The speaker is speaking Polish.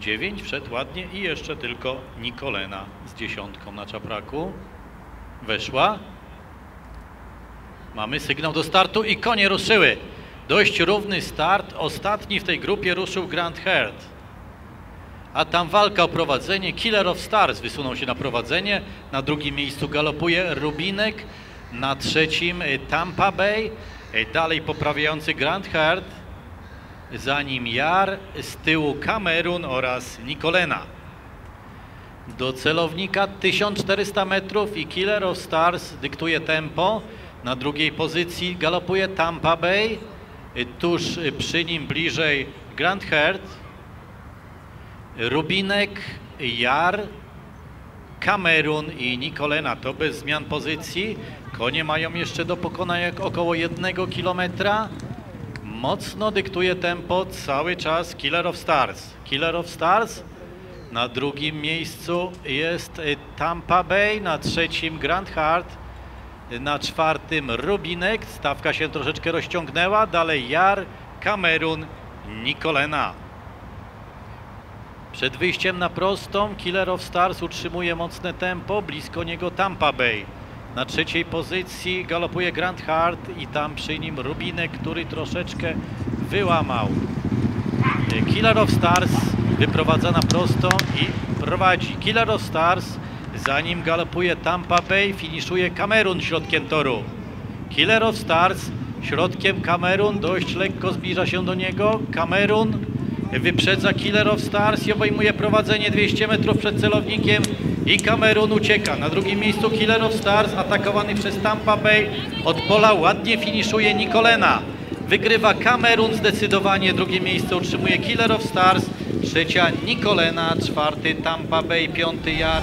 9 wszedł ładnie i jeszcze tylko Nikolena z dziesiątką na czapraku. Weszła. Mamy sygnał do startu i konie ruszyły. Dość równy start. Ostatni w tej grupie ruszył Grand Herd. A tam walka o prowadzenie. Killer of Stars wysunął się na prowadzenie. Na drugim miejscu galopuje Rubinek. Na trzecim Tampa Bay. Dalej poprawiający Grand Herd. Za nim Jar. Z tyłu Kamerun oraz Nikolena. Do celownika 1400 metrów i Killer of Stars dyktuje tempo. Na drugiej pozycji galopuje Tampa Bay. Tuż przy nim bliżej Grand Herd. Rubinek, Jar, Kamerun i Nikolena. To bez zmian pozycji. Konie mają jeszcze do pokonania około jednego kilometra. Mocno dyktuje tempo cały czas Killer of Stars. Killer of Stars na drugim miejscu jest y, Tampa Bay, na trzecim Grand Heart, y, na czwartym Rubinek. Stawka się troszeczkę rozciągnęła. Dalej Jar, Kamerun, Nikolena. Przed wyjściem na prostą Killer of Stars utrzymuje mocne tempo, blisko niego Tampa Bay. Na trzeciej pozycji galopuje Grand Heart i tam przy nim Rubinek, który troszeczkę wyłamał. Killer of Stars wyprowadza na prostą i prowadzi. Killer of Stars, za nim galopuje Tampa Bay, finiszuje Kamerun środkiem toru. Killer of Stars środkiem Kamerun, dość lekko zbliża się do niego. Kamerun wyprzedza Killer of Stars i obejmuje prowadzenie 200 metrów przed celownikiem i Kamerun ucieka. Na drugim miejscu Killer of Stars atakowany przez Tampa Bay od pola ładnie finiszuje Nikolena. Wygrywa Kamerun zdecydowanie, drugie miejsce utrzymuje Killer of Stars, trzecia Nikolena, czwarty Tampa Bay, piąty Jar,